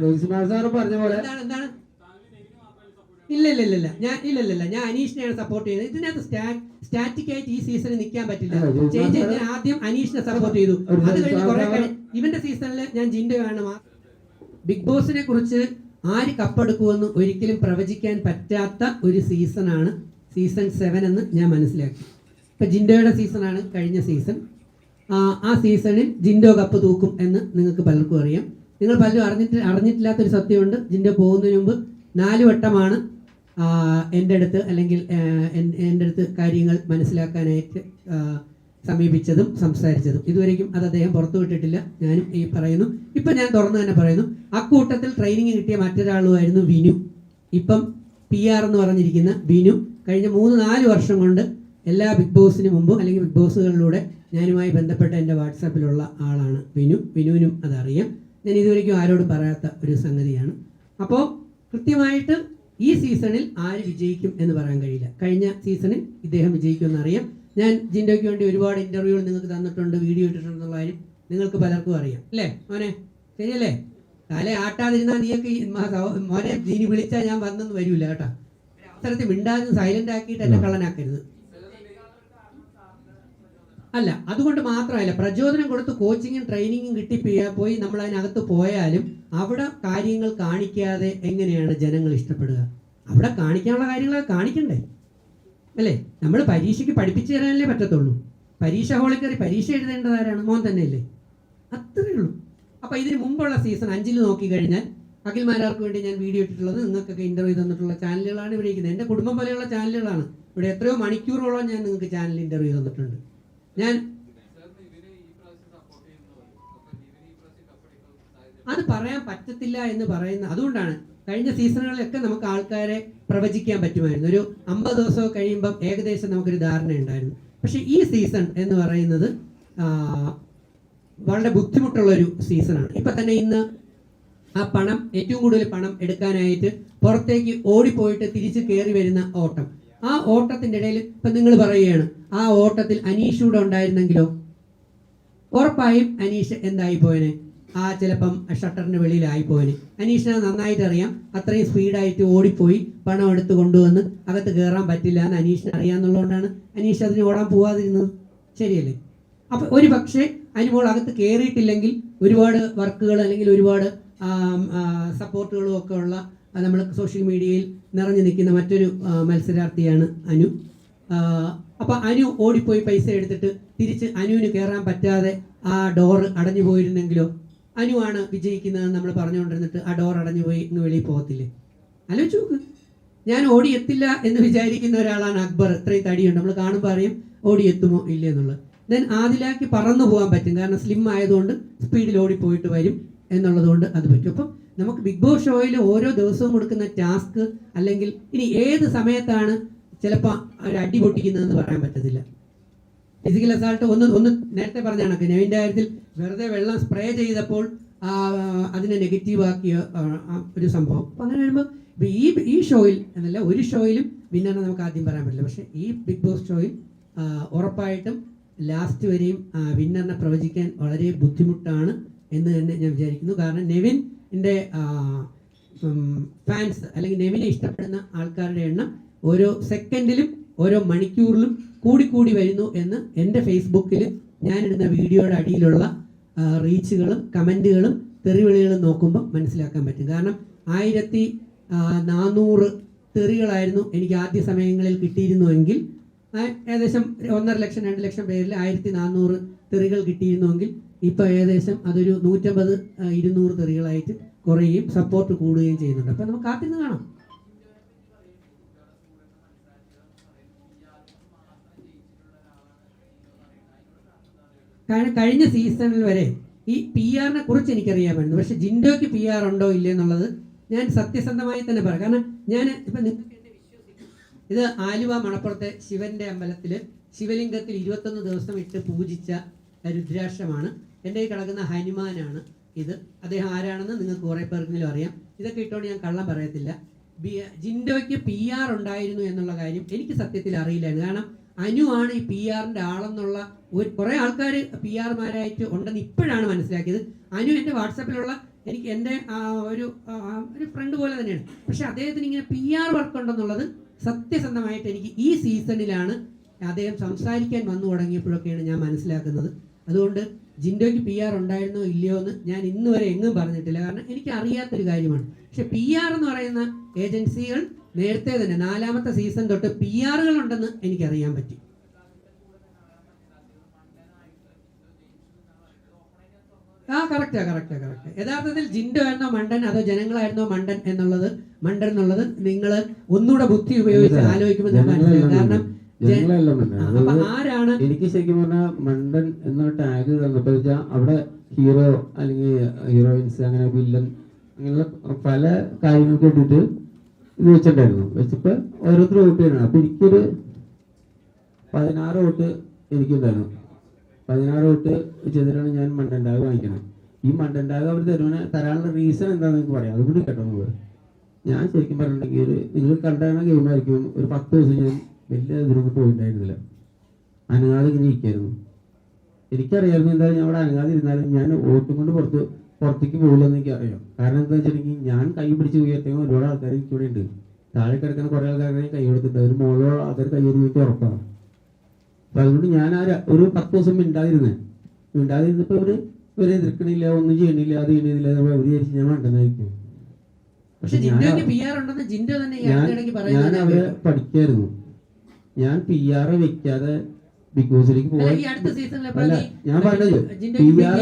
രവികുമാർ പറഞ്ഞ പോലെ ഇല്ല ഇല്ല ഇല്ല ഞാൻ ഇല്ല ഇല്ല ഞാൻ അനീഷിനെയാണ് സപ്പോർട്ട് ചെയ്യുന്നത് ഇതിനകത്ത് സ്റ്റാറ്റിക് ആയിട്ട് ഈ സീസണിൽ നിൽക്കാൻ പറ്റില്ല. മാസ്റ്റർ- ഞാൻ ആദ്യം അനീഷിനെ സപ്പോർട്ട് ചെയ്തു. അത് കഴിഞ്ഞ് കുറെ ഇവന്റെ സീസണിൽ ഞാൻ ജിൻഡയാണ് ബിഗ് ബോസിനെ കുറിച്ച് ആര് കപ്പെടുക്കുമെന്ന് ഒരിക്കലും പ്രവചിക്കാൻ പറ്റാത്ത ഒരു സീസണാണ് സീസൺ സെവൻ എന്ന് ഞാൻ മനസ്സിലാക്കി. ഇപ്പൊ ജിൻഡോയുടെ സീസണാണ് കഴിഞ്ഞ സീസൺ ആ സീസണിൽ ജിൻഡോ കപ്പ് തൂക്കും എന്ന് നിങ്ങൾക്ക് പലർക്കും അറിയാം. നിങ്ങൾ പലരും അറിഞ്ഞിട്ട് അറിഞ്ഞിട്ടില്ലാത്തൊരു സത്യമുണ്ട്. ജിൻഡോ പോകുന്നതിന് മുമ്പ് നാല് വട്ടമാണ് എന്റെ അടുത്ത് അല്ലെങ്കിൽ എന്റെ അടുത്ത് കാര്യങ്ങൾ മനസ്സിലാക്കാനായിട്ട് സമീപിച്ചതും സംസാരിച്ചതും. ഇതുവരെയും അത് അദ്ദേഹം പുറത്തു വിട്ടിട്ടില്ല. ഞാനും ഈ പറയുന്നു. ഇപ്പം ഞാൻ തുറന്നു തന്നെ പറയുന്നു. അക്കൂട്ടത്തിൽ ട്രെയിനിങ് കിട്ടിയ മറ്റൊരാളുമായിരുന്നു വിനു. ഇപ്പം പി ആർ എന്ന് പറഞ്ഞിരിക്കുന്ന വിനു. കഴിഞ്ഞ മൂന്ന് നാല് വർഷം കൊണ്ട് എല്ലാ ബിഗ് ബോസിന് മുമ്പും അല്ലെങ്കിൽ ബിഗ് ബോസുകളിലൂടെ ഞാനുമായി ബന്ധപ്പെട്ട എന്റെ വാട്സാപ്പിലുള്ള ആളാണ് വിനു. വിനുവിനും അതറിയാം. ഞാൻ ഇതുവരെയ്ക്കും ആരോടും പറയാത്ത ഒരു സംഗതിയാണ്. അപ്പോൾ കൃത്യമായിട്ട് ഈ സീസണിൽ ആര് വിജയിക്കും എന്ന് പറയാൻ കഴിയില്ല. കഴിഞ്ഞ സീസണിൽ ഇദ്ദേഹം വിജയിക്കുമെന്ന് അറിയാം ഞാൻ ജിൻഡോയ്ക്ക് വേണ്ടി ഒരുപാട് ഇന്റർവ്യൂകൾ നിങ്ങൾക്ക് തന്നിട്ടുണ്ട് വീഡിയോ ഇട്ടിട്ടുണ്ടെന്നുള്ള കാര്യം നിങ്ങൾക്ക് പലർക്കും അറിയാം. അല്ലേ? മോനെ ശരിയല്ലേ? തല ആട്ടാതിരുന്നാൽ നീയൊക്കെ മോനെ ജീനി വിളിച്ചാൽ ഞാൻ വന്നെന്ന് വരില്ല കേട്ടോ. അവസരത്തിൽ മിണ്ടാതെ സൈലന്റ് ആക്കിയിട്ട് എന്നെ കള്ളനാക്കരുത്. അല്ല അതുകൊണ്ട് മാത്രമല്ല പ്രചോദനം കൊടുത്ത് കോച്ചിങ്ങും ട്രെയിനിങ്ങും കിട്ടി പോയി നമ്മൾ അതിനകത്ത് പോയാലും അവിടെ കാര്യങ്ങൾ കാണിക്കാതെ എങ്ങനെയാണ് ജനങ്ങൾ ഇഷ്ടപ്പെടുക? അവിടെ കാണിക്കാനുള്ള കാര്യങ്ങളൊക്കെ കാണിക്കണ്ടേ? അല്ലേ? നമ്മൾ പരീക്ഷയ്ക്ക് പഠിപ്പിച്ചു തരാനല്ലേ പറ്റത്തുള്ളൂ. പരീക്ഷ ഹോളിൽ കയറി പരീക്ഷ എഴുതേണ്ടത് ആരാണ്? മോൻ തന്നെയല്ലേ? അത്രയേ ഉള്ളൂ. അപ്പോൾ ഇതിന് മുമ്പുള്ള സീസൺ അഞ്ചിൽ നോക്കി കഴിഞ്ഞാൽ അഖിൽമാരാർക്ക് വേണ്ടി ഞാൻ വീഡിയോ ഇട്ടിട്ടുള്ളത് നിങ്ങൾക്കൊക്കെ ഇന്റർവ്യൂ തന്നിട്ടുള്ള ചാനലുകളാണ് ഇവിടെ ഇരിക്കുന്നത്. എന്റെ കുടുംബം പോലെയുള്ള ചാനലുകളാണ് ഇവിടെ എത്രയോ മണിക്കൂറോളം ഞാൻ നിങ്ങൾക്ക് ചാനൽ ഇന്റർവ്യൂ തന്നിട്ടുണ്ട്. ഞാൻ അത് പറയാൻ പറ്റത്തില്ല എന്ന് പറയുന്ന അതുകൊണ്ടാണ് കഴിഞ്ഞ സീസണുകളിലൊക്കെ നമുക്ക് ആൾക്കാരെ പ്രവചിക്കാൻ പറ്റുമായിരുന്നു. ഒരു അമ്പത് ദിവസം കഴിയുമ്പം ഏകദേശം നമുക്കൊരു ധാരണ ഉണ്ടായിരുന്നു. പക്ഷെ ഈ സീസൺ എന്ന് പറയുന്നത് വളരെ ബുദ്ധിമുട്ടുള്ളൊരു സീസണാണ്. ഇപ്പം തന്നെ ഇന്ന് ആ പണം ഏറ്റവും കൂടുതൽ പണം എടുക്കാനായിട്ട് പുറത്തേക്ക് ഓടിപ്പോയിട്ട് തിരിച്ച് കയറി വരുന്ന ഓട്ടം. ആ ഓട്ടത്തിന്റെ ഇടയിൽ ഇപ്പൊ നിങ്ങൾ പറയുകയാണ് ആ ഓട്ടത്തിൽ അനീഷ് കൂടെ ഉണ്ടായിരുന്നെങ്കിലോ? ഉറപ്പായും അനീഷ് എന്തായി പോയനെ? ആ ചിലപ്പം ഷട്ടറിന് വെളിയിലായി പോയനെ. അനീഷിനെ നന്നായിട്ട് അറിയാം അത്രയും സ്പീഡായിട്ട് ഓടിപ്പോയി പണം എടുത്ത് കൊണ്ടുവന്ന് അകത്ത് കയറാൻ പറ്റില്ല എന്ന് അനീഷിനെ അറിയാന്നുള്ളതുകൊണ്ടാണ് അനീഷ് അതിന് ഓടാൻ പോവാതിരുന്നത്. ശരിയല്ലേ? അപ്പൊ ഒരു പക്ഷേ അനുമോൾ അകത്ത് കയറിയിട്ടില്ലെങ്കിൽ ഒരുപാട് വർക്കുകൾ അല്ലെങ്കിൽ ഒരുപാട് സപ്പോർട്ടുകളും ഒക്കെ ഉള്ള നമ്മൾ സോഷ്യൽ മീഡിയയിൽ നിറഞ്ഞു നിൽക്കുന്ന മറ്റൊരു മത്സരാർത്ഥിയാണ് അനു. അപ്പോൾ അപ്പൊ അനു ഓടിപ്പോയി പൈസ എടുത്തിട്ട് തിരിച്ച് അനുവിന് കയറാൻ പറ്റാതെ ആ ഡോർ അടഞ്ഞു പോയിരുന്നെങ്കിലോ അനുവാണ് വിജയിക്കുന്നതെന്ന് വിജയിക്കുന്നത് നമ്മൾ പറഞ്ഞുകൊണ്ടിരുന്നിട്ട് ആ ഡോർ അടഞ്ഞു പോയി ഇങ്ങ് വെളിയിൽ പോകത്തില്ലേ? ആലോചിച്ച് നോക്ക്. ഞാൻ ഓടിയെത്തില്ല എന്ന് വിചാരിക്കുന്ന ഒരാളാണ് അക്ബർ. ഇത്രയും തടിയുണ്ട്. നമ്മൾ കാണുമ്പോൾ അറിയും ഓടിയെത്തുമോ ഇല്ലേ എന്നുള്ളത്. ദെൻ ആദിലാക്കി പറന്നു പോകാൻ പറ്റും. കാരണം സ്ലിം ആയതുകൊണ്ട് സ്പീഡിൽ ഓടിപ്പോയിട്ട് വരും എന്നുള്ളതുകൊണ്ട് അത് പറ്റും. അപ്പം നമുക്ക് ബിഗ് ബോസ് ഷോയിൽ ഓരോ ദിവസവും കൊടുക്കുന്ന ടാസ്ക് അല്ലെങ്കിൽ ഇനി ഏത് സമയത്താണ് ചിലപ്പോൾ ഒരു അടി പൊട്ടിക്കുന്നതെന്ന് പറയാൻ പറ്റത്തില്ല. ഫിസിക്കൽ അസാൾട്ട് ഒന്ന് ഒന്ന് നേരത്തെ പറഞ്ഞ കണക്ക്. നെവിന്റെ കാര്യത്തിൽ വെറുതെ വെള്ളം സ്പ്രേ ചെയ്തപ്പോൾ അതിനെ നെഗറ്റീവ് ആക്കിയ ആ, ആ, ഒരു സംഭവം. അപ്പം അങ്ങനെ വരുമ്പോൾ ഈ ഈ ഷോയിൽ എന്നല്ല ഒരു ഷോയിലും വിന്നറിനെ നമുക്ക് ആദ്യം പറയാൻ പറ്റില്ല. പക്ഷേ ഈ ബിഗ് ബോസ് ഷോയിൽ ഉറപ്പായിട്ടും ലാസ്റ്റ് വരെയും വിന്നറിനെ പ്രവചിക്കാൻ വളരെ ബുദ്ധിമുട്ടാണ് എന്ന് തന്നെ ഞാൻ വിചാരിക്കുന്നു. കാരണം നെവിന്റെ ഫാൻസ് അല്ലെങ്കിൽ നെവിനെ ഇഷ്ടപ്പെടുന്ന ആൾക്കാരുടെ എണ്ണം ഓരോ സെക്കൻഡിലും ഓരോ മണിക്കൂറിലും കൂടിക്കൂടി വരുന്നു എന്ന് എന്റെ ഫേസ്ബുക്കിൽ ഞാനിടുന്ന വീഡിയോയുടെ അടിയിലുള്ള റീച്ചുകളും കമന്റുകളും തെറിവിളികളും നോക്കുമ്പോൾ മനസ്സിലാക്കാൻ പറ്റും. കാരണം ആയിരത്തി നാനൂറ് തെറികളായിരുന്നു എനിക്ക് ആദ്യ സമയങ്ങളിൽ കിട്ടിയിരുന്നുവെങ്കിൽ ഏകദേശം ഒന്നര ലക്ഷം രണ്ട് ലക്ഷം പേരിൽ ആയിരത്തി നാനൂറ് തെറികൾ കിട്ടിയിരുന്നുവെങ്കിൽ ഇപ്പോൾ ഏകദേശം അതൊരു നൂറ്റമ്പത് ഇരുന്നൂറ് തെറികളായിട്ട് കുറയുകയും സപ്പോർട്ട് കൂടുകയും ചെയ്യുന്നുണ്ട്. അപ്പം നമുക്ക് കാത്തിരുന്ന് കാണാം. കാരണം കഴിഞ്ഞ സീസണിൽ വരെ ഈ പി ആറിനെ കുറിച്ച് എനിക്കറിയാമായിരുന്നു. പക്ഷെ ജിൻഡോയ്ക്ക് പി ആർ ഉണ്ടോ ഇല്ലേ എന്നുള്ളത് ഞാൻ സത്യസന്ധമായി തന്നെ പറയാം. കാരണം ഞാൻ ഇപ്പം ഇത് ആലുവ മണപ്പുറത്തെ ശിവന്റെ അമ്പലത്തിൽ ശിവലിംഗത്തിൽ ഇരുപത്തൊന്ന് ദിവസം ഇട്ട് പൂജിച്ച രുദ്രാക്ഷമാണ്. എന്റെ ഈ കിടക്കുന്ന ഹനുമാനാണ് ഇത്. അദ്ദേഹം ആരാണെന്ന് നിങ്ങൾക്ക് കുറേ പേർക്കെങ്കിലും അറിയാം. ഇതൊക്കെ ഇട്ടുകൊണ്ട് ഞാൻ കള്ളം പറയത്തില്ല. ബി- ജിൻഡോയ്ക്ക് പി ആർ ഉണ്ടായിരുന്നു എന്നുള്ള കാര്യം എനിക്ക് സത്യത്തിൽ അറിയില്ലായിരുന്നു. കാരണം അനു ആണ് ഈ പി ആറിന്റെ ആളെന്നുള്ള ഒരു കുറേ ആൾക്കാർ പി ആർമാരായിട്ട് ഉണ്ടെന്ന് ഇപ്പോഴാണ് മനസ്സിലാക്കിയത്. അനു എന്റെ വാട്സപ്പിലുള്ള എനിക്ക് എന്റെ ഒരു ഒരു ഫ്രണ്ട് പോലെ തന്നെയാണ്. പക്ഷെ അദ്ദേഹത്തിന് ഇങ്ങനെ പി ആർ വർക്ക് ഉണ്ടെന്നുള്ളത് സത്യസന്ധമായിട്ട് എനിക്ക് ഈ സീസണിലാണ് അദ്ദേഹം സംസാരിക്കാൻ വന്നു തുടങ്ങിയപ്പോഴൊക്കെയാണ് ഞാൻ മനസ്സിലാക്കുന്നത്. അതുകൊണ്ട് ജിൻഡോയ്ക്ക് പി ആർ ഉണ്ടായിരുന്നോ ഇല്ലയോ എന്ന് ഞാൻ ഇന്ന് വരെ എങ്ങും പറഞ്ഞിട്ടില്ല. കാരണം എനിക്ക് അറിയാത്തൊരു കാര്യമാണ്. പക്ഷെ പി ആർ എന്ന് പറയുന്ന ഏജൻസികൾ നേരത്തെ തന്നെ നാലാമത്തെ സീസൺ തൊട്ട് പി ആറുകൾ ഉണ്ടെന്ന് എനിക്കറിയാൻ പറ്റി. ആ കറക്റ്റാ കറക്റ്റാ കറക്റ്റ് യഥാർത്ഥത്തിൽ ജിൻഡോ ആയിരുന്നോ മണ്ടൻ? അതോ ജനങ്ങളായിരുന്നോ മണ്ടൻ എന്നുള്ളത്? മണ്ടൻ എന്നുള്ളത് നിങ്ങൾ ഒന്നുകൂടെ ബുദ്ധി ഉപയോഗിച്ച് ആലോചിക്കുമ്പോൾ മനസ്സിലാവും കാരണം ആരാണ്? എനിക്ക് ശരിക്കും പറഞ്ഞാൽ മണ്ടൻ എന്ന ടാഗ് തന്നപ്പോ വെച്ചാൽ അവിടെ ഹീറോ അല്ലെങ്കിൽ ഹീറോയിൻസ് അങ്ങനെ വില്ലൻ അങ്ങനെയുള്ള പല കാര്യങ്ങൾക്ക് വേണ്ടിയിട്ട് ഇത് വെച്ചിട്ടുണ്ടായിരുന്നു. വെച്ചപ്പോ ഓരോരുത്തർ വോട്ട് ചെയ്യണം അപ്പൊ എനിക്കൊരു പതിനാറ് വോട്ട് എനിക്കുണ്ടായിരുന്നു. പതിനാറ് വോട്ട് ചെയ്തിട്ടാണ് ഞാൻ മണ്ടൻ ടാഗ് വാങ്ങിക്കണം ഈ മണ്ടൻ ടാഗ് അവർ തരുവാൻ തരാനുള്ള റീസൺ എന്താണെന്ന് എനിക്ക് പറയാം. അതുകൂടി കേട്ടോ നിങ്ങൾ ഞാൻ ശരിക്കും പറഞ്ഞിട്ടുണ്ടെങ്കിൽ നിങ്ങൾ നിങ്ങൾ കണ്ടാണ് ഗെയിമായിരിക്കും ഒരു പത്ത് ദിവസം ഞാൻ വലിയ ഇതിനൊന്നും പോയിട്ടുണ്ടായിരുന്നില്ല. അനങ്ങാതെ ഇങ്ങനെ ഇരിക്കായിരുന്നു. എനിക്കറിയായിരുന്നു എന്തായാലും ഞാൻ അവിടെ അനങ്ങാതെ ഇരുന്നാലും ഞാൻ ഓട്ടുകൊണ്ട് കൊണ്ട് പുറത്ത് പുറത്തേക്ക് പോകില്ലെന്ന് എനിക്ക് അറിയാം കാരണം എന്താ വെച്ചിട്ടുണ്ടെങ്കിൽ ഞാൻ കൈ പിടിച്ച് ഉയർത്തിയ ഒരുപാട് ആൾക്കാർ ഇവിടെ ഉണ്ട്. താഴെ കിടക്കുന്ന കുറെ ആൾക്കാരെ കൈ കൊടുത്തിട്ടുണ്ട്. ഒരു മുകളിലുള്ള ആൾക്കാർ കൈ കൊടുത്തിട്ട് ഉറപ്പാണ്. അപ്പൊ അതുകൊണ്ട് ഞാൻ ആ ഒരു പത്ത് ദിവസം മിണ്ടാതിരുന്നേ. മിണ്ടാതിരുന്നപ്പോ ഇവർ ഇവരെ എതിർക്കണില്ല ഒന്നും ചെയ്യണില്ല അത് ചെയ്യണില്ല അവർ വിചാരിച്ച് ഞാൻ മണ്ടെന്നായിരിക്കും പക്ഷെ ഞാൻ അവരെ പഠിക്കായിരുന്നു. ഞാൻ പി ആർ വെക്കാതെ ബിഗ് ബോസിലേക്ക് പോകാൻ അല്ല ഞാൻ പറഞ്ഞത് പി ആർ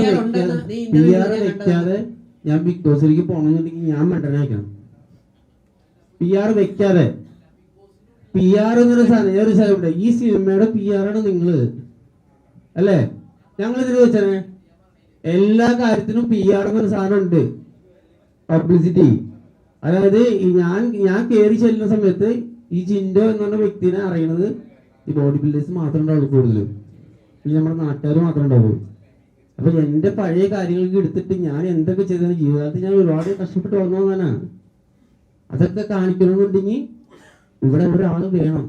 നീ പി ആർ വെക്കാതെ ഞാൻ ബിഗ് ബോസിലേക്ക് പോകണമെന്നുണ്ടെങ്കിൽ ഞാൻ മണ്ടനാക്കണം പി ആർ വെക്കാതെ. പി ആർ എന്നൊരു സാധനം ഒരു സാധനം ഈ സിനിമയുടെ പി ആർ ആണ് നിങ്ങൾ അല്ലേ? ഞങ്ങൾ ഇതിന് വെച്ചേ എല്ലാ കാര്യത്തിനും പി ആർ എന്നൊരു സാധനം ഉണ്ട്. പബ്ലിസിറ്റി അതായത് ഞാൻ ഞാൻ കയറി ചെല്ലുന്ന സമയത്ത് ഈ ജിൻഡോ എന്ന് പറഞ്ഞ വ്യക്തിനെ അറിയണത് ഈ ബോഡി ബിൽഡേഴ്സ് മാത്രമേ ഉണ്ടാവുള്ളൂ കൂടുതലും. ഇനി നമ്മുടെ നാട്ടുകാർ മാത്രമേ ഉണ്ടാവുള്ളൂ. അപ്പൊ എന്റെ പഴയ കാര്യങ്ങൾക്ക് എടുത്തിട്ട് ഞാൻ എന്തൊക്കെ ചെയ്തത് ജീവിതത്തിൽ ഞാൻ ഒരുപാട് കഷ്ടപ്പെട്ട് വന്നതാണ് അതൊക്കെ കാണിക്കണമെന്നുണ്ടെങ്കിൽ ഇവിടെ ഒരാൾ വേണം.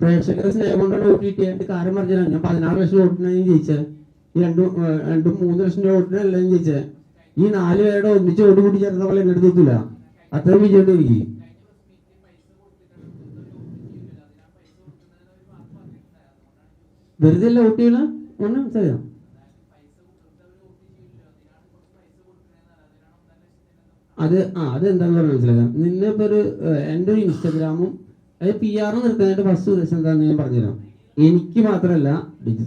പ്രേക്ഷകരെ സ്നേഹം കൊണ്ടാണ് വോട്ട് കിട്ടിയത്. കാര്യം പറഞ്ഞാൽ ഞാൻ പതിനാറ് ലക്ഷം വോട്ടിനാണ് ഞാൻ ഈ രണ്ടും രണ്ടും മൂന്ന് ലക്ഷം രൂപ വോട്ടിനല്ല ഞാൻ ഈ നാല് പേരുടെ ഒന്നിച്ച് വോട്ട് കൂടി ചേർന്ന പോലെ എന്നെ അത്രയും വിജയം. എനിക്ക് വെറുതെ അല്ല വോട്ട് ചെയ്യണ? ഒന്ന് മനസ്സിലായോ? അത് ആ അതെന്താന്ന് പറഞ്ഞാൽ മനസ്സിലാക്കാം. നിന്നെ ഇപ്പൊ ഒരു എന്റെ ഒരു ഇൻസ്റ്റാഗ്രാമും അത് പി ആർ നിർത്താനായിട്ട് ഫസ്റ്റ് ഉദ്ദേശം എന്താണെന്ന് ഞാൻ പറഞ്ഞുതരാം. എനിക്ക് മാത്രമല്ല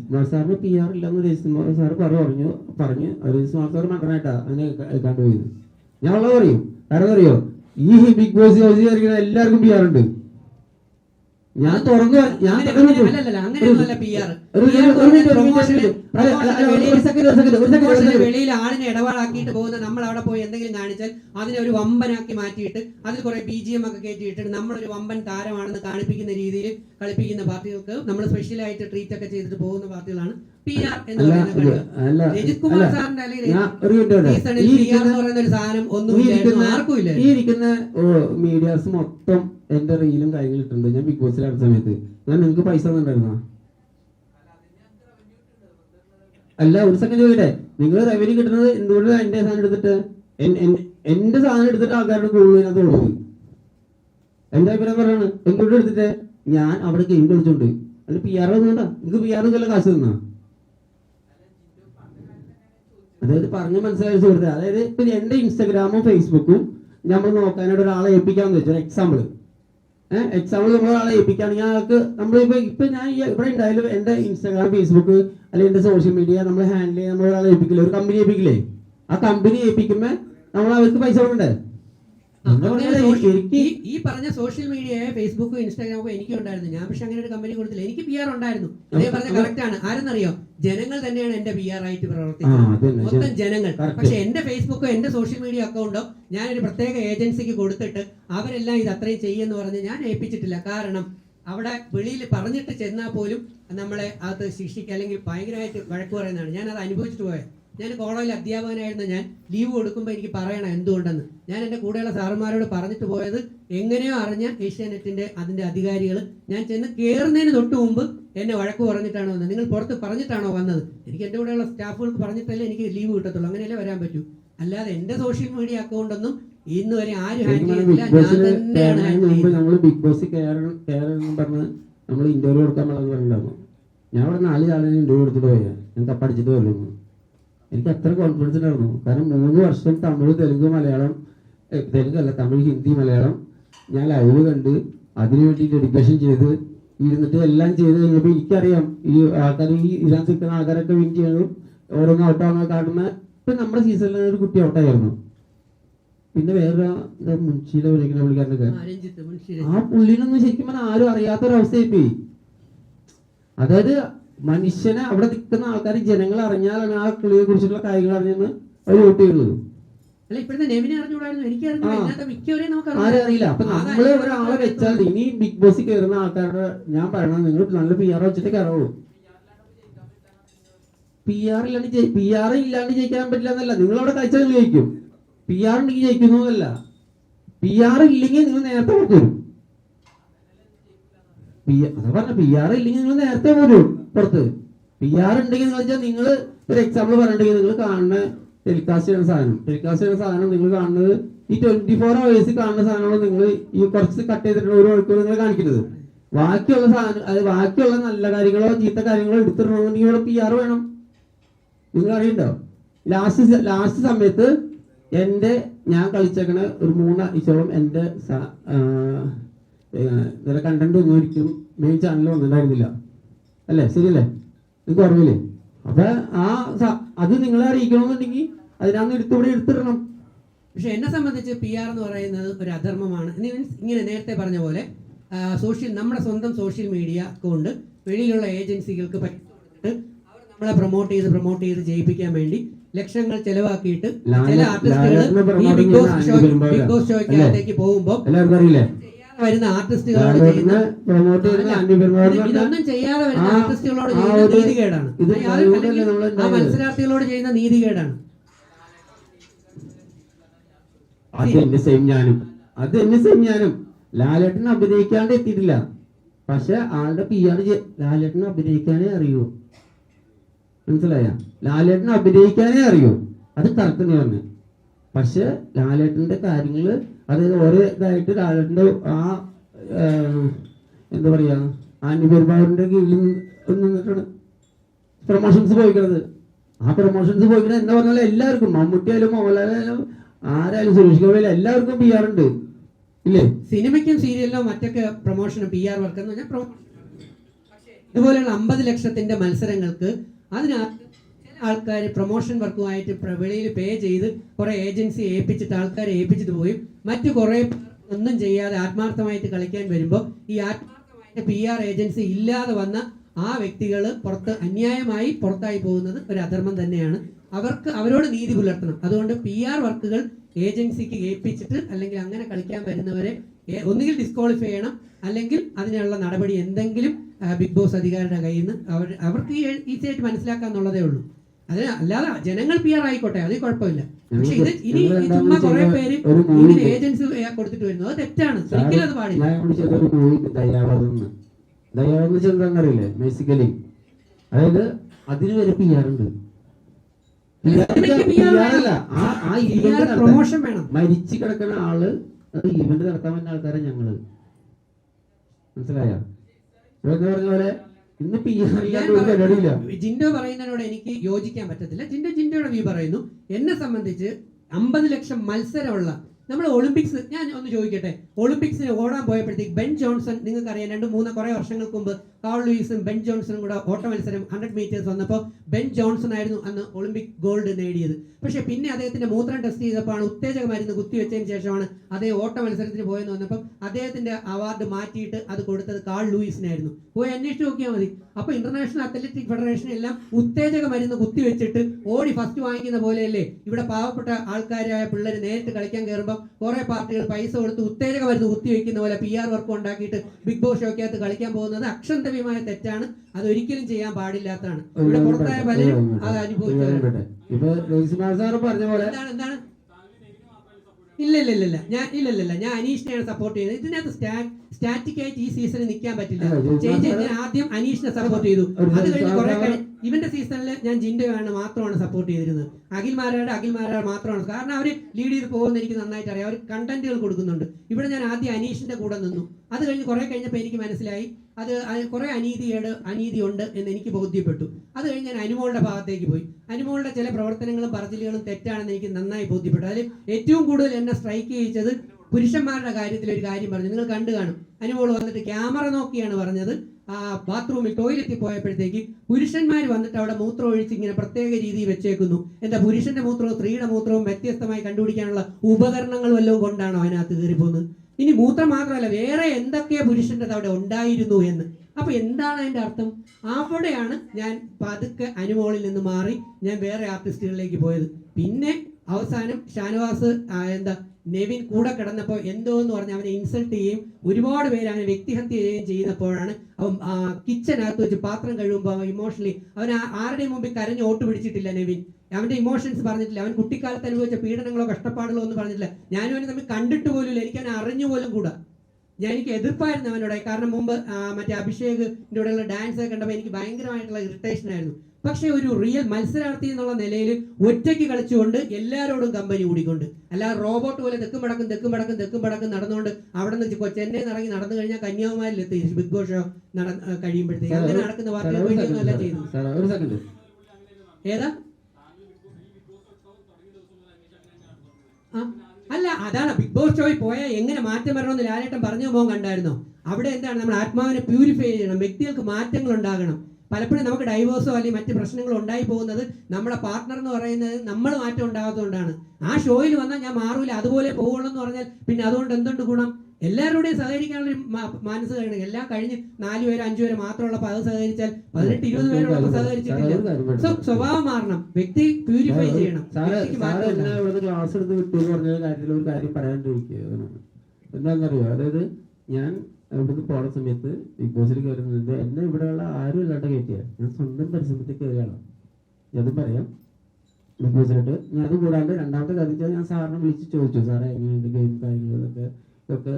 കുമാർ സാറിന് പി ആർ ഇല്ലെന്ന് രജിത് കുമാർ സാർ പറഞ്ഞു പറഞ്ഞു രജിത് കുമാർ സാർ മണ്ടനായിട്ടാ അതിനെ കണ്ടുപോയത് ഞാൻ ഉള്ളത് പറയും. കാരണം അറിയോ? ഈ ബിഗ് ബോസ് കയറിക്കുന്ന എല്ലാവർക്കും പി ആർ ഉണ്ട്. ഞാൻ തുറന്നു ഞാൻ വെളിയിൽ ആളിനെ ഇടപാടാക്കിയിട്ട് പോകുന്ന നമ്മൾ അവിടെ പോയി എന്തെങ്കിലും കാണിച്ചാൽ അതിനെ ഒരു വമ്പനാക്കി മാറ്റിയിട്ട് അതിൽ കുറെ ബി ജി എം ഒക്കെ കയറ്റിയിട്ട് നമ്മളൊരു വമ്പൻ താരമാണെന്ന് കാണിപ്പിക്കുന്ന രീതിയിൽ കളിപ്പിക്കുന്ന പാർട്ടികൾക്ക് നമ്മൾ സ്പെഷ്യലായിട്ട് ട്രീറ്റ് ഒക്കെ ചെയ്തിട്ട് പോകുന്ന പാർട്ടികളാണ് ഈ ഇരിക്കുന്ന മീഡിയാസ് മൊത്തം എന്റെ റീലും കാര്യങ്ങളും ഇട്ടുണ്ട് ഞാൻ ബിഗ് ബോസിൽ അടുത്ത സമയത്ത്. ഞാൻ നിങ്ങൾക്ക് പൈസ തന്നിട്ടുണ്ടായിരുന്ന? അല്ല ഒരു സെക്കൻഡ് ചോദിക്കട്ടെ. നിങ്ങൾ റവന്യൂ കിട്ടുന്നത് എന്തുകൊണ്ട് എന്റെ സാധനം എടുത്തിട്ട്? എന്റെ സാധനം എടുത്തിട്ട് ആൾക്കാരുടെ കൂടുതൽ ഇതിനകത്ത് കൊടുക്കും എന്റെ അഭിപ്രായം പറയാണ് എന്തുകൊണ്ട് എടുത്തിട്ട്? ഞാൻ അവിടെ ഗെയിം കളിച്ചോണ്ട്. അതിന് പി ആർ ഒന്നും നിങ്ങൾക്ക് പി ആർ ഒന്നും കാശ് തന്നാ? അതായത് പറഞ്ഞ് മനസ്സിലായ സുഹൃത്തെ അതായത് ഇപ്പൊ എന്റെ ഇൻസ്റ്റാഗ്രാമും ഫേസ്ബുക്കും നമ്മൾ നോക്കാനായിട്ട് ഒരാളെ ഏൽപ്പിക്കാന്ന് വെച്ചാൽ എക്സാമ്പിൾ ഏഹ് എക്സാമ്പിൾ നമ്മൾ ഒരാളെ ഏൽപ്പിക്കുകയാണെങ്കിൽ അയാൾക്ക് നമ്മളിപ്പോ ഇപ്പൊ ഞാൻ ഇവിടെ ഉണ്ടായാലും എന്റെ ഇൻസ്റ്റാഗ്രാം ഫേസ്ബുക്ക് അല്ലെങ്കിൽ എന്റെ സോഷ്യൽ മീഡിയ നമ്മൾ ഹാൻഡിൽ ചെയ്യാൻ നമ്മൾ ഒരാളെ ഏൽപ്പിക്കില്ലേ? ഒരു കമ്പനി ഏൽപ്പിക്കില്ലേ? ആ കമ്പനി ഏൽപ്പിക്കുമ്പോ നമ്മൾ അവർക്ക് പൈസ കൊടുക്കണ്ടേ? ഈ പറഞ്ഞ സോഷ്യൽ മീഡിയ ഫേസ്ബുക്കും ഇൻസ്റ്റാഗ്രാമും എനിക്കും ഉണ്ടായിരുന്നു. ഞാൻ പക്ഷെ അങ്ങനെ ഒരു കമ്പനി കൊടുത്തില്ല. എനിക്ക് പി ആർ ഉണ്ടായിരുന്നു. അതേ പറഞ്ഞ കറക്റ്റ് ആണ്. ആരെന്നറിയോ? ജനങ്ങൾ തന്നെയാണ് എന്റെ പി ആർ ആയിട്ട് പ്രവർത്തിക്കുന്നത് മൊത്തം ജനങ്ങൾ. പക്ഷെ എന്റെ ഫേസ്ബുക്കോ എന്റെ സോഷ്യൽ മീഡിയ അക്കൗണ്ടോ ഞാനൊരു പ്രത്യേക ഏജൻസിക്ക് കൊടുത്തിട്ട് അവരെല്ലാം ഇത് അത്രയും ചെയ്യുമെന്ന് പറഞ്ഞ് ഞാൻ ഏൽപ്പിച്ചിട്ടില്ല. കാരണം അവിടെ വെളിയിൽ പറഞ്ഞിട്ട് ചെന്നാൽ പോലും നമ്മളെ അത് ശിക്ഷിക്കുക അല്ലെങ്കിൽ ഭയങ്കരമായിട്ട് വഴക്ക് പറയുന്നതാണ്. ഞാൻ അത് അനുഭവിച്ചിട്ട് പോയത്. ഞാൻ കോളേജിൽ അധ്യാപകനായിരുന്ന ഞാൻ ലീവ് കൊടുക്കുമ്പോൾ എനിക്ക് പറയണം എന്തുകൊണ്ടെന്ന്. ഞാൻ എന്റെ കൂടെയുള്ള സാറുമാരോട് പറഞ്ഞിട്ട് പോയത് എങ്ങനെയോ അറിഞ്ഞ ഏഷ്യാനെറ്റിന്റെ അതിന്റെ അധികാരികൾ ഞാൻ ചെന്ന് കയറുന്നതിന് തൊട്ട് മുമ്പ് എന്നെ വഴക്ക് പറഞ്ഞിട്ടാണോ വന്നത്? നിങ്ങൾ പുറത്ത് പറഞ്ഞിട്ടാണോ വന്നത്? എനിക്ക് എന്റെ കൂടെയുള്ള സ്റ്റാഫുകൾക്ക് പറഞ്ഞിട്ടല്ലേ എനിക്ക് ലീവ് കിട്ടത്തുള്ളൂ. അങ്ങനെയല്ലേ വരാൻ പറ്റൂ? അല്ലാതെ എന്റെ സോഷ്യൽ മീഡിയ അക്കൗണ്ടൊന്നും ഇന്ന് വരെ ആരും ഹാൻഡിൽ ചെയ്തില്ല. ഞാൻ ബോസിൽ തന്നെയാണ് ഹാൻഡിൽ ചെയ്തത് നമ്മൾ ബിഗ് ബോസ് കയറണം കയറണം പറഞ്ഞ് നമ്മൾ ഇന്റർവ്യൂ കൊടുക്കാൻ ഞാൻ ഇവിടെ നാല് ആളിന് ഇന്റർവ്യൂ കൊടുത്തിട്ട് പോയാൽ ഞാൻ പഠിച്ചിട്ട് വരുള്ളൂ എനിക്ക് അത്ര കോൺഫിഡൻസ് ഉണ്ടായിരുന്നു. കാരണം മൂന്ന് വർഷം തമിഴ് തെലുങ്ക് മലയാളം തെലുങ്ക് അല്ല തമിഴ് ഹിന്ദി മലയാളം ഞാൻ ലൈവ് കണ്ട് അതിനു വേണ്ടി ഡെഡിക്കേഷൻ ചെയ്ത് ഇരുന്നിട്ട് എല്ലാം ചെയ്ത് കഴിഞ്ഞപ്പോൾ എനിക്കറിയാം ഈ ആൾക്കാർ ഈ ഇതിനകത്ത് നിൽക്കുന്ന ആൾക്കാരൊക്കെ വിൻ ചെയ്യണം ഓരോന്ന് ഔട്ടാവുന്ന കാണുന്ന ഇപ്പൊ നമ്മുടെ സീസണിൽ ഒരു കുട്ടി ഔട്ടായിരുന്നു പിന്നെ വേറെ മുൻഷീല വിളിക്കുന്ന പുള്ളിക്കാരനൊക്കെ? ആ പുള്ളിനൊന്നും ശരിക്കും പറഞ്ഞാൽ ആരും അറിയാത്തൊരവസ്ഥയായി പോയി അതായത് മനുഷ്യനെ അവിടെ നിൽക്കുന്ന ആൾക്കാർ ജനങ്ങൾ അറിഞ്ഞാലാണ് ആ കിളിയെ കുറിച്ചുള്ള കാര്യങ്ങൾ അറിഞ്ഞെന്ന് അവർ വോട്ട് ചെയ്യുന്നത്. അല്ല ഇപ്പോഴത്തെ നെവിനെ അറിഞ്ഞുകൂടായിരുന്നു? മിക്കവരെയും നമുക്ക് അറിയില്ല അപ്പൊ നമ്മൾ ഒരാളെ വെച്ചാൽ ഇനി ബിഗ് ബോസിൽ കയറുന്ന ആൾക്കാരുടെ ഞാൻ പറയണത് നിങ്ങൾ നല്ല പി ആർ വെച്ചിട്ട് കയറുള്ളൂ. പി ആർ ഇല്ലാണ്ട് പി ആർ ഇല്ലാണ്ട് ജയിക്കാൻ പറ്റില്ല എന്നല്ല. നിങ്ങൾ അവിടെ കഴിച്ചാൽ നിങ്ങൾ ജയിക്കും. പി ആർ ഉണ്ടെങ്കിൽ ജയിക്കുന്നു എന്നല്ല. പി ആർ ഇല്ലെങ്കിൽ നിങ്ങൾ നേരത്തെ പോരും പി അതാ പറഞ്ഞ പി ആർ ഇല്ലെങ്കിൽ നിങ്ങൾ നേരത്തെ വരും. പുറത്ത് പി ആർ ഉണ്ടെങ്കിൽ എന്ന് വെച്ചാൽ നിങ്ങൾ ഒരു എക്സാമ്പിൾ പറഞ്ഞിട്ടുണ്ടെങ്കിൽ നിങ്ങൾ കാണുന്ന ടെലികാസ്റ്റ് ചെയ്യുന്ന സാധനം. ടെലികാസ്റ്റ് ചെയ്യുന്ന സാധനം നിങ്ങൾ കാണുന്നത് ഈ ട്വന്റി ഫോർ അവേഴ്സ് കാണുന്ന സാധനമാണ് നിങ്ങൾ ഈ കുറച്ച് കട്ട് ചെയ്തിട്ടുള്ള ഒരു മണിക്കൂർ നിങ്ങൾ കാണിക്കുന്നത്. ബാക്കിയുള്ള സാധനം അത് ബാക്കിയുള്ള നല്ല കാര്യങ്ങളോ ചീത്ത കാര്യങ്ങളോ എടുത്തിടണമെന്നുണ്ടെങ്കിൽ ഇവിടെ പി ആർ വേണം. നിങ്ങൾ അറിയണ്ടോ ലാസ്റ്റ് ലാസ്റ്റ് സമയത്ത് എന്റെ ഞാൻ കളിച്ചേക്കണ ഒരു മൂന്നാഴ്ചയോളം എന്റെ ഇതിലെ കണ്ടന്റ് ഒന്നും ഒരിക്കലും മെയിൻ ചാനലിൽ വന്നിട്ടുണ്ടായിരുന്നില്ല. അല്ലേ? ശരിയല്ലേ? നിങ്ങൾക്ക് ഓർമ്മയില്ലേ? അപ്പൊ ആ അത് നിങ്ങളെ അറിയിക്കണമെന്നുണ്ടെങ്കിൽ അതിനകത്ത് എടുത്തുകൂടെ എടുത്തിടണം. പക്ഷെ എന്നെ സംബന്ധിച്ച് പി ആർ എന്ന് പറയുന്നത് ഒരു അധർമ്മമാണ്. മീൻസ് ഇങ്ങനെ നേരത്തെ പറഞ്ഞ പോലെ സോഷ്യൽ നമ്മുടെ സ്വന്തം സോഷ്യൽ മീഡിയ കൊണ്ട് വെളിയിലുള്ള ഏജൻസികൾക്ക് പറ്റിട്ട് അവർ നമ്മളെ പ്രൊമോട്ട് ചെയ്ത് പ്രൊമോട്ട് ചെയ്ത് ജയിപ്പിക്കാൻ വേണ്ടി ലക്ഷങ്ങൾ ചെലവാക്കിയിട്ട് ചില ആർട്ടിസ്റ്റുകൾ ഈ Bigg Boss show Bigg Boss ഷോയ്ക്കകത്തേക്ക് പോകുമ്പോൾ വരുന്ന ആർട്ടിസ്റ്റുകളോട് ചെയ്യുന്ന പ്രൊമോട്ട് ഇതൊന്നും ചെയ്യാതെ വരുന്ന ആർട്ടിസ്റ്റുകളോട് ചെയ്യുന്ന നീതികേടാണ് ആ മത്സരാർത്ഥികളോട് ചെയ്യുന്ന നീതികേടാണ് അത് എന്റെ സെയിം ഞാനും. അത് എന്നെ സെയിം ഞാനും. ലാലേട്ടൻ അഭിനയിക്കാണ്ട് എത്തിയിട്ടില്ല. പക്ഷെ ആളുടെ പി ആർ ലാലേട്ടൻ അഭിനയിക്കാനേ അറിയൂ. മനസ്സിലായ? ലാലേട്ടൻ അഭിനയിക്കാനേ അറിയൂ. അത് കറക്റ്റ് പറഞ്ഞു പക്ഷെ ലാലേട്ടന്റെ കാര്യങ്ങൾ അതായത് ഒരു ഇതായിട്ട് ലാലേട്ടന്റെ ആ എന്താ പറയാ ആന്റി പെരുമാറിന്റെ കീഴിൽ നിന്നിട്ടാണ് പ്രൊമോഷൻസ് പോയിക്കണത്. ആ പ്രൊമോഷൻസ് പോയിക്കണത് എന്താ പറഞ്ഞാൽ എല്ലാവർക്കും മമ്മൂട്ടിയാലും മോഹൻലാലായാലും ആരായാലും സുരേഷ് ഗോപിയാലും എല്ലാവർക്കും പി ആർ ഉണ്ട്. ഇല്ലേ? സിനിമയ്ക്കും സീരിയലിനോ മറ്റൊക്കെ പ്രൊമോഷനും പി ആർ വർക്ക് ഇതുപോലെയുള്ള അമ്പത് ലക്ഷത്തിന്റെ മത്സരങ്ങൾക്ക് അതിനകത്ത് ആൾക്കാർ പ്രൊമോഷൻ വർക്കുമായിട്ട് വെളിയിൽ പേ ചെയ്ത് കുറേ ഏജൻസി ഏൽപ്പിച്ചിട്ട് ആൾക്കാരെ ഏൽപ്പിച്ചിട്ട് പോയി. മറ്റു കുറേ ഒന്നും ചെയ്യാതെ ആത്മാർത്ഥമായിട്ട് കളിക്കാൻ വരുമ്പോൾ ഈ ആത്മാർത്ഥമായിട്ട് പി ആർ ഏജൻസി ഇല്ലാതെ വന്ന ആ വ്യക്തികൾ പുറത്ത് അന്യായമായി പുറത്തായി പോകുന്നത് ഒരു അധർമ്മം തന്നെയാണ്. അവർക്ക് അവരോട് നീതി പുലർത്തണം. അതുകൊണ്ട് പി ആർ വർക്കുകൾ ഏജൻസിക്ക് ഏൽപ്പിച്ചിട്ട് അല്ലെങ്കിൽ അങ്ങനെ കളിക്കാൻ വരുന്നവരെ ഒന്നുകിൽ ഡിസ്ക്വാളിഫൈ ചെയ്യണം. അല്ലെങ്കിൽ അതിനുള്ള നടപടി എന്തെങ്കിലും ബിഗ് ബോസ് അധികാരിയുടെ കയ്യിൽ നിന്ന് അവർ അവർക്ക് ഈ ഈസിയായിട്ട് മനസ്സിലാക്കാന്നുള്ളതേ ഉള്ളൂ. അത് അല്ലാതെ ജനങ്ങൾ പി ആർ ആയിക്കോട്ടെ അത് കുഴപ്പമില്ല. പക്ഷെ ഇത് ഇനി ചുമ്മാ കുറെ പേര് ഇങ്ങനെ. ഏജൻസി കൊടുത്തിട്ട് വരുന്നു അത് തെറ്റാണ്. ഒരിക്കലും അത് പാടില്ല. ദയാവെന്ന് വെച്ചാൽ എന്താണെന്നറിയില്ലേ ബേസിക്കലി അതായത് അതിന് വരെ പി ആർ ഉണ്ട്. പ്രൊമോഷൻ വേണം. മരിച്ചു കിടക്കുന്ന ആൾ അത് ഇവന്റ് നടത്താൻ പറ്റുന്ന ആൾക്കാരെ ഞങ്ങൾ. മനസ്സിലായോ? പറഞ്ഞ പോലെ ജിൻഡോ പറയുന്നതിനോട് എനിക്ക് യോജിക്കാൻ പറ്റത്തില്ല. ജിൻഡോ ജിൻഡോയുടെ വ്യൂ പറയുന്നു. എന്നെ സംബന്ധിച്ച് അമ്പത് ലക്ഷം മത്സരമുള്ള നമ്മൾ ഒളിമ്പിക്സ് ഞാൻ ഒന്ന് ചോദിക്കട്ടെ? ഒളിമ്പിക്സിന് ഓടാൻ പോയപ്പോഴത്തേക്ക് ബെൻ ജോൺസൺ നിങ്ങൾക്ക് അറിയാം രണ്ട് മൂന്ന് കുറേ വർഷങ്ങൾക്ക് മുമ്പ് കാൾ ലൂയിസും ബെൻ ജോൺസണും കൂടെ ഓട്ട മത്സരം ഹൺഡ്രഡ് മീറ്റേഴ്സ് വന്നപ്പോൾ ബെൻ ജോൺസൺ ആയിരുന്നു അന്ന് ഒളിമ്പിക് ഗോൾഡ് നേടിയത്. പക്ഷെ പിന്നെ അദ്ദേഹത്തിന്റെ മൂത്രം ടെസ്റ്റ് ചെയ്തപ്പോഴാണ് ഉത്തേജക മരുന്ന് കുത്തിവെച്ചതിന് ശേഷമാണ് അതേ ഓട്ട മത്സരത്തിന് പോയെന്ന് വന്നപ്പോൾ അദ്ദേഹത്തിന്റെ അവാർഡ് മാറ്റിയിട്ട് അത് കൊടുത്തത് കാൾ ലൂയിസിനായിരുന്നു പോയി അന്വേഷിച്ച് നോക്കിയാൽ മതി. അപ്പൊ ഇന്റർനാഷണൽ അത്ലറ്റിക് ഫെഡറേഷൻ എല്ലാം ഉത്തേജക മരുന്ന് കുത്തിവെച്ചിട്ട് ഓടി ഫസ്റ്റ് വാങ്ങിക്കുന്ന പോലെയല്ലേ? ഇവിടെ പാവപ്പെട്ട ആൾക്കാരായ പിള്ളേർ നേരിട്ട് കളിക്കാൻ കയറുമ്പോൾ കഴിയുമ്പോൾ കുറെ പാർട്ടികൾ പൈസ കൊടുത്ത് ഉത്തേജക മരുന്ന് കുത്തിവെക്കുന്ന പോലെ പി ആർ വർക്ക് ഉണ്ടാക്കിയിട്ട് ബിഗ് ബോസ് ഷോക്കകത്ത് കളിക്കാൻ പോകുന്നത് അക്ഷന്തവ്യമായ തെറ്റാണ്. അത് ഒരിക്കലും ചെയ്യാൻ പാടില്ലാത്തതാണ്. ഇവിടെ പുറത്തായ പലരും അത് എന്താണ് ഇല്ല ഇല്ല ഇല്ല ഞാൻ ഇല്ല ഇല്ല ഞാൻ അനീഷിനെയാണ് സപ്പോർട്ട് ചെയ്യുന്നത് ഇതിനകത്ത് സ്റ്റാറ്റിക് ആയിട്ട് ഈ സീസണിൽ നിൽക്കാൻ പറ്റില്ല. ഞാൻ ആദ്യം അനീഷിനെ സപ്പോർട്ട് ചെയ്തു. അത് കഴിഞ്ഞ് കുറെ കഴിഞ്ഞ് ഇവന്റെ സീസണിൽ ഞാൻ ജിൻഡോയാണ് മാത്രമാണ് സപ്പോർട്ട് ചെയ്തിരുന്നത്. അഖിൽമാരാട് അഖിൽമാരാട് മാത്രമാണ്. കാരണം അവർ ലീഡ് ചെയ്ത് പോകുന്ന എനിക്ക് നന്നായിട്ട് അറിയാം. അവർ കണ്ടന്റുകൾ കൊടുക്കുന്നുണ്ട്. ഇവിടെ ഞാൻ ആദ്യം അനീഷിന്റെ കൂടെ നിന്നു. അത് കഴിഞ്ഞ് കുറെ കഴിഞ്ഞപ്പോൾ എനിക്ക് മനസ്സിലായി. അത് കുറേ അനീതിയുടെ അനീതിയുണ്ട് എന്ന് എനിക്ക് ബോധ്യപ്പെട്ടു. അത് കഴിഞ്ഞ് ഞാൻ അനുമോളുടെ ഭാഗത്തേക്ക് പോയി. അനുമോളുടെ ചില പ്രവർത്തനങ്ങളും പറച്ചിലുകളും തെറ്റാണെന്ന് എനിക്ക് നന്നായി ബോധ്യപ്പെട്ടു. അതിൽ ഏറ്റവും കൂടുതൽ എന്നെ സ്ട്രൈക്ക് ചെയ്യിച്ചത് പുരുഷന്മാരുടെ കാര്യത്തിൽ ഒരു കാര്യം പറഞ്ഞു. നിങ്ങൾ കണ്ടു കാണും. അനുമോൾ വന്നിട്ട് ക്യാമറ നോക്കിയാണ് പറഞ്ഞത്. ആ ബാത്റൂമിൽ ടോയ്ലറ്റിൽ പോയപ്പോഴത്തേക്ക് പുരുഷന്മാർ വന്നിട്ട് അവിടെ മൂത്രം ഒഴിച്ച് ഇങ്ങനെ പ്രത്യേക രീതിയിൽ വെച്ചേക്കുന്നു. എന്താ പുരുഷന്റെ മൂത്രവും സ്ത്രീയുടെ മൂത്രവും വ്യത്യസ്തമായി കണ്ടുപിടിക്കാനുള്ള ഉപകരണങ്ങൾ വല്ലതും കൊണ്ടാണോ അതിനകത്ത് കയറി പോകുന്നത്? ഇനി മൂത്രം മാത്രമല്ല വേറെ എന്തൊക്കെ പുരുഷന്റെ അവിടെ ഉണ്ടായിരുന്നു എന്ന്. അപ്പൊ എന്താണ് അതിന്റെ അർത്ഥം? അവിടെയാണ് ഞാൻ പതുക്കെ അനുമോളിൽ നിന്ന് മാറി ഞാൻ വേറെ ആർട്ടിസ്റ്റുകളിലേക്ക് പോയത്. പിന്നെ അവസാനം ഷാനവാസ് എന്താ നെവിൻ കൂടെ കിടന്നപ്പോൾ എന്തോ എന്ന് പറഞ്ഞ് അവനെ ഇൻസൾട്ട് ചെയ്യുകയും ഒരുപാട് പേര് അവനെ വ്യക്തിഹത്യ ചെയ്യുകയും ചെയ്യുന്നപ്പോഴാണ് അവൻ കിച്ചനകത്ത് വെച്ച് പാത്രം കഴിയുമ്പോൾ അവൻ ഇമോഷണലി അവൻ ആരുടെയും മുമ്പിൽ കരഞ്ഞ് ഓട്ട് പിടിച്ചിട്ടില്ല നെവിൻ. അവന്റെ ഇമോഷൻസ് പറഞ്ഞിട്ടില്ല. അവൻ കുട്ടിക്കാലത്ത് അനുഭവിച്ച പീഡനങ്ങളോ കഷ്ടപ്പാടുകളോ ഒന്നും പറഞ്ഞിട്ടില്ല. ഞാനും അവനെ തമ്മിൽ കണ്ടിട്ട് പോലും എനിക്ക് അവനെ അറിഞ്ഞു പോലും കൂടാ. ഞാൻ എനിക്ക് എതിർപ്പായിരുന്നു അവനോട്. കാരണം മുമ്പ് മറ്റേ അഭിഷേകിന്റെ കൂടെയുള്ള ഡാൻസ് ഒക്കെ കണ്ടപ്പോൾ എനിക്ക് ഭയങ്കരമായിട്ടുള്ള ഇറിറ്റേഷൻ ആയിരുന്നു. പക്ഷേ ഒരു റിയൽ മത്സരാർത്ഥി എന്നുള്ള നിലയിൽ ഒറ്റയ്ക്ക് കളിച്ചുകൊണ്ട് എല്ലാവരോടും കമ്പനി കൂടിക്കൊണ്ട്. അല്ല റോബോട്ട് പോലെ തെക്കും പടക്കും തെക്കും പടക്കും തെക്കും പടക്കും നടന്നുകൊണ്ട് അവിടെ നിന്ന് ചെന്നൈ ഇറങ്ങി നടന്നു കഴിഞ്ഞാൽ കന്യാകുമാരിൽ എത്തി. ബിഗ് ബോസ് ഷോ നട കഴിയുമ്പോഴത്തേക്ക്. അങ്ങനെ നടക്കുന്ന വാർത്തകൾ ചെയ്യുന്നത് ഏതാ? അല്ല അതാണ് ബിഗ് ബോസ് ഷോയിൽ പോയാൽ എങ്ങനെ മാറ്റം വരണമെന്ന് ലാലേട്ടൻ പറഞ്ഞു പോകാൻ കണ്ടായിരുന്നോ? അവിടെ എന്താണ്? നമ്മൾ ആത്മാവിനെ പ്യൂരിഫൈ ചെയ്യണം. വ്യക്തികൾക്ക് മാറ്റങ്ങൾ ഉണ്ടാകണം. പലപ്പോഴും നമുക്ക് ഡൈവോഴ്സോ അല്ലെങ്കിൽ മറ്റ് പ്രശ്നങ്ങളോ ഉണ്ടായി പോകുന്നത് നമ്മുടെ പാർട്ട്ണർ എന്ന് പറയുന്നത് നമ്മൾ മാറ്റം ഉണ്ടാകാത്തതുകൊണ്ടാണ്. ആ ഷോയിൽ വന്നാൽ ഞാൻ മാറൂല അതുപോലെ പോകുള്ളൂ എന്ന് പറഞ്ഞാൽ പിന്നെ അതുകൊണ്ട് എന്തുണ്ട് ഗുണം? എല്ലാവരുടെയും സഹകരിക്കാനുള്ള മനസ്സ് കഴിഞ്ഞു കഴിയണം എല്ലാം കഴിഞ്ഞ് നാല് പേര് അഞ്ചു പേര് മാത്രമുള്ളപ്പോൾ അത് സഹകരിച്ചാൽ പതിനെട്ട് ഇരുപത് പേരോട് സഹകരിച്ചിട്ടില്ല. സോ സ്വഭാവം മാറണം. വ്യക്തി പ്യൂരിഫൈ ചെയ്യണം. ക്ലാസ് എടുത്ത് വിട്ടു പറഞ്ഞ കാര്യത്തിൽ ഒരു കാര്യം പറയാണ്ടിരിക്കുക എന്താണെന്നറിയോ? അതായത് ഞാൻ ഇവിടുന്ന് പോണ സമയത്ത് ബിഗ് ബോസിൽ കയറുന്നത് എന്നെ ഇവിടെയുള്ള ആരും ഇല്ലാണ്ട് കയറ്റിയ. ഞാൻ സ്വന്തം പരിശ്രമത്തിൽ കയറിയാണ് ഞാനും പറയാം. ബിഗ് ബോസിലോട്ട് ഞാൻ അത് കൂടാണ്ട് രണ്ടാമത്തെ കാര്യം വെച്ചാൽ ഞാൻ സാറിനെ വിളിച്ച് ചോദിച്ചു. സാറേ എങ്ങനെയുണ്ട് ഗെയിം കാര്യങ്ങളൊക്കെ? ഇതൊക്കെ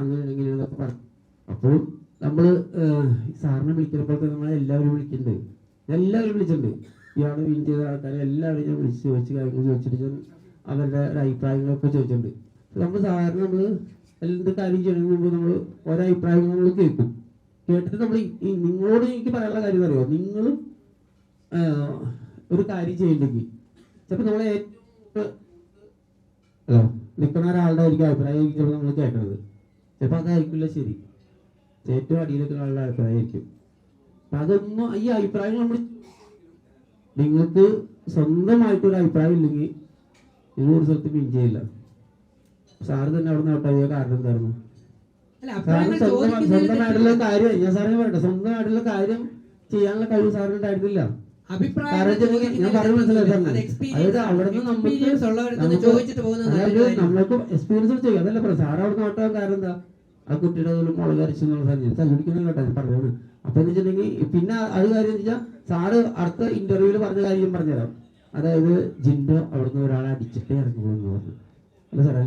അങ്ങനെ എങ്ങനെയാണെന്നൊക്കെ പറഞ്ഞു അപ്പോൾ നമ്മൾ സാറിനെ വിളിക്കുന്നപ്പോഴത്തെ നമ്മളെ എല്ലാവരും വിളിക്കുന്നുണ്ട്. എല്ലാവരും വിളിച്ചിട്ടുണ്ട്. ഇയാൾ വിൻ ചെയ്ത ആൾക്കാരെ എല്ലാവരും ഞാൻ വിളിച്ച് ചോദിച്ച് കാര്യങ്ങൾ ചോദിച്ചിട്ട് അവരുടെ അഭിപ്രായങ്ങളൊക്കെ ചോദിച്ചിട്ടുണ്ട്. നമ്മൾ സാറിന് നമ്മൾ എന്ത് കാര്യം ചെയ്യണമെന്ന് മുമ്പ് നമ്മൾ ഒരഭിപ്രായം അഭിപ്രായങ്ങൾ നമ്മൾ കേൾക്കും. കേട്ടിട്ട് നമ്മൾ ഈ നിങ്ങളോട് എനിക്ക് പറയാനുള്ള കാര്യം അറിയോ? നിങ്ങളും ഒരു കാര്യം ചെയ്യണ്ടെങ്കിൽ ചിലപ്പോൾ നമ്മളെ ഏറ്റവും ഹലോ നിൽക്കുന്ന ഒരാളുടെ ആയിരിക്കും അഭിപ്രായം ചിലപ്പോൾ നമ്മൾ കേൾക്കുന്നത് ചിലപ്പോൾ അതായിരിക്കില്ല ശരി. ഏറ്റവും അടിയിലൊക്കെ ആളുടെ അഭിപ്രായമായിരിക്കും. അപ്പൊ അതൊന്നും ഈ അഭിപ്രായം നമ്മൾ നിങ്ങൾക്ക് സ്വന്തമായിട്ടൊരു അഭിപ്രായം ഇല്ലെങ്കിൽ നിങ്ങൾ ഒരു സ്ഥലത്ത് പിൻ ചെയ്യില്ല സാറ് തന്നെ അവിടെ നിന്ന് ഔട്ടായ കാരണം എന്തായിരുന്നു? സാറിന് അഭിപ്രായങ്ങൾ സ്വന്തം നാട്ടിലെ കാര്യം ഞാൻ സാറിന് പറയട്ടെ. നാട്ടിലെ കാര്യം ചെയ്യാനുള്ള കഴിവ് സാറിന് ഉണ്ടായിരുന്നില്ല. അഭിപ്രായങ്ങൾ കാരണം വെച്ചാൽ ഞാൻ പറഞ്ഞു മനസ്സിലായി അതായത് നമുക്ക്. നമ്മൾക്ക് എക്സ്പീരിയൻസ് ചെയ്യാം. അതല്ല പറയാം സാറ് അവിടെ നോട്ടാൻ കാരണം എന്താ? ആ കുട്ടിയുടെ അതിൽ മുളക് അരച്ചു എന്നുള്ള സാധനം തല്ലിടിക്കുന്ന കേട്ടോ ഞാൻ പറഞ്ഞത് അപ്പൊ എന്ന് വെച്ചിട്ടുണ്ടെങ്കിൽ പിന്നെ അത് കാര്യം എന്ന് വെച്ചാൽ സാറ് അടുത്ത ഇന്റർവ്യൂവിൽ പറഞ്ഞ കാര്യം പറഞ്ഞുതരാം. അതായത് ജിൻഡോ അവിടുന്ന് ഒരാളെ അടിച്ചിട്ടേ എന്ന് പറഞ്ഞു.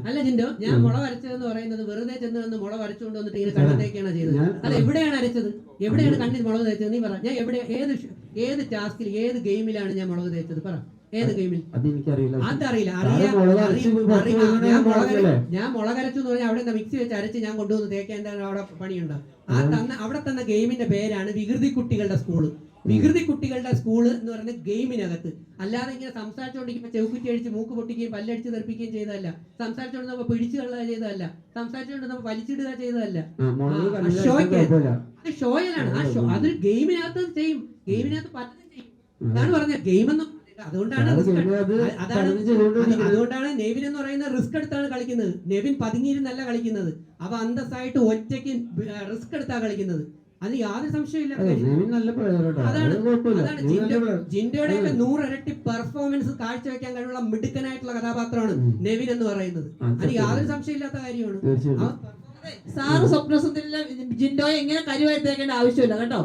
അല്ല ജിൻഡോ ഞാൻ മുള വരച്ചതെന്ന് പറയുന്നത് വെറുതെ ചെന്ന് വന്ന് മുള വരച്ചുകൊണ്ട് വന്നിട്ട് ഇങ്ങനെ കണ്ണത്തേക്കാണ് ചെയ്തത്. ഞാൻ- അല്ല എവിടെയാണ് അരച്ചത്? എവിടെയാണ് കണ്ണിൽ മുളക് തേച്ചത്? നീ പറ. ഞാൻ എവിടെ ഏത് ഏത് ടാസ്കിൽ ഏത് ഗെയിമിലാണ് ഞാൻ മുളക് തേച്ചത്? പറ. ഏത് ഗെയിമിൽ അതറിയില്ല. അറിയാം? ഞാൻ മുളകരച്ചു എന്ന് പറഞ്ഞാൽ അവിടെ നിന്ന് മിക്സി വെച്ച് അരച്ച് ഞാൻ കൊണ്ടുവന്ന് തേക്കേണ്ട അവിടെ പണിയുണ്ട്? ആ തന്ന അവിടെ തന്ന ഗെയിമിന്റെ പേരാണ് വികൃതി കുട്ടികളുടെ സ്കൂൾ വികൃതി കുട്ടികളുടെ സ്കൂൾ എന്ന് പറയുന്നത് ഗെയിമിനകത്ത് അല്ലാതെ ഇങ്ങനെ സംസാരിച്ചുകൊണ്ടിരിക്കുമ്പോൾ ചെവുക്കുറ്റി അടിച്ച് മൂക്ക് പൊട്ടിക്കുകയും പല്ലടിച്ച് തെറിപ്പിക്കുകയും ചെയ്തതല്ല. സംസാരിച്ചുകൊണ്ട് നമ്മൾ പിടിച്ചു കളയുക ചെയ്തതല്ല. സംസാരിച്ചുകൊണ്ട് നമ്മൾ വലിച്ചിടുക ചെയ്തതല്ല. ഷോയ്ക്ക്. അത് ഷോയിലാണ് ആ ഷോ അതൊരു ഗെയിമിനകത്ത് ചെയ്യും. ഗെയിമിനകത്ത് പലതും ചെയ്യും. അതാണ് പറഞ്ഞത്. ഗെയിമെന്ന് അതുകൊണ്ടാണ് അതാണ് അതുകൊണ്ടാണ് നെവിൻ എന്ന് പറയുന്ന റിസ്ക് എടുത്താണ് കളിക്കുന്നത്. നെവിൻ പതുങ്ങിയിരുന്നല്ല കളിക്കുന്നത്. അവ അന്തസ്സായിട്ട് ഒറ്റയ്ക്ക് റിസ്ക് എടുത്താ കളിക്കുന്നത്. അത് യാതൊരു സംശയമില്ല അതാണ്. ജിൻഡോയുടെ നൂറിരട്ടി പെർഫോമൻസ് കാഴ്ചവെക്കാൻ കഴിവുള്ള മിടുക്കനായിട്ടുള്ള കഥാപാത്രമാണ് നെവിൻ എന്ന് പറയുന്നത്. അത് യാതൊരു സംശയമില്ലാത്ത കാര്യമാണ്. സാറ് സ്വപ്നസുന്ദരിലെ ജിൻഡോയെ ഇങ്ങനെ കരിവാഴ്ത്തേക്കേണ്ട ആവശ്യമില്ല കേട്ടോ.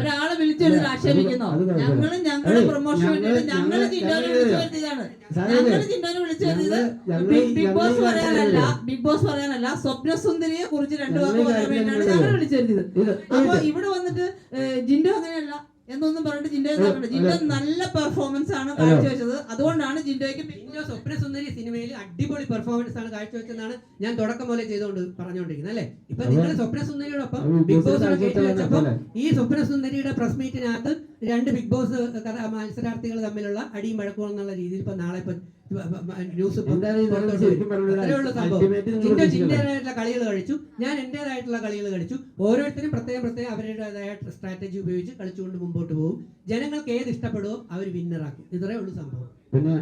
ഒരാളെ വിളിച്ചെടുത്ത് ആക്ഷേപിക്കുന്നു. ഞങ്ങളും ഞങ്ങളുടെ പ്രൊമോഷൻ ഞങ്ങൾ വേണ്ടിയിട്ട് ഞങ്ങൾ ജിൻഡോനെ വിളിച്ചു വരുത്തിയതാണ്. സാറേ, ജിൻഡോനെ വിളിച്ചു വരുത്തിയത് ബിഗ് ബോസ് പറയാനല്ല ബിഗ് ബോസ് പറയാനല്ല സ്വപ്നസുന്ദരിയെ കുറിച്ച് രണ്ടു വാക്ക് പറയാൻ വേണ്ടിയാണ് ഞങ്ങൾ വിളിച്ചു വരുത്തിയത്. അപ്പൊ ഇവിടെ വന്നിട്ട് ജിൻഡോ അങ്ങനെയല്ല എന്നൊന്നും പറഞ്ഞിട്ട് ജിൻഡോ നോക്കണ്ട. ജിൻഡോ നല്ല പെർഫോമൻസ് ആണ്. കാഴ്ചവെച്ചത്. അതുകൊണ്ടാണ് ജിൻഡോയ്ക്ക് ബിഗ് സ്വപ്ന സ്വപ്നസുന്ദരി സിനിമയിൽ അടിപൊളി പെർഫോമൻസ് ആണ് കാഴ്ചവെച്ചെന്നാണ് ഞാൻ തുടക്കം മുതലേ ചെയ്തുകൊണ്ട് പറഞ്ഞുകൊണ്ടിരിക്കുന്നത് അല്ലേ? ഇപ്പൊ നിങ്ങൾ സ്വപ്ന സുന്ദരിയോടൊപ്പം ബിഗ് ബോസ് ഈ സ്വപ്നസുന്ദരിയുടെ പ്രസ് മീറ്റിനകത്ത് രണ്ട് ബിഗ് ബോസ് കഥ മത്സരാർത്ഥികൾ തമ്മിലുള്ള അടിയും വഴക്കും എന്നുള്ള രീതിയിൽ ഇപ്പൊ നാളെ ഇപ്പൊ ന്യൂസ് എന്തായാലും ഇത് പുറത്തോട്ട് ശരിക്കും വരും. പറഞ്ഞാൽ അത്രേ ഉള്ളൂ സംഭവം. നിങ്ങൾ ജിൻഡോ കളികൾ കളിച്ചു. ഞാൻ എന്റേതായിട്ടുള്ള കളികൾ കളിച്ചു. ഓരോരുത്തരും പ്രത്യേകം പ്രത്യേകം അവരുടേതായ സ്ട്രാറ്റജി ഉപയോഗിച്ച് കളിച്ചുകൊണ്ട് മുമ്പോട്ട് പോകും. ജനങ്ങൾക്ക് ഏത് ഇഷ്ടപ്പെടുമോ അവർ വിന്നറാക്കും ഇത്രേ ഉള്ളൂ സംഭവം. പിന്നെ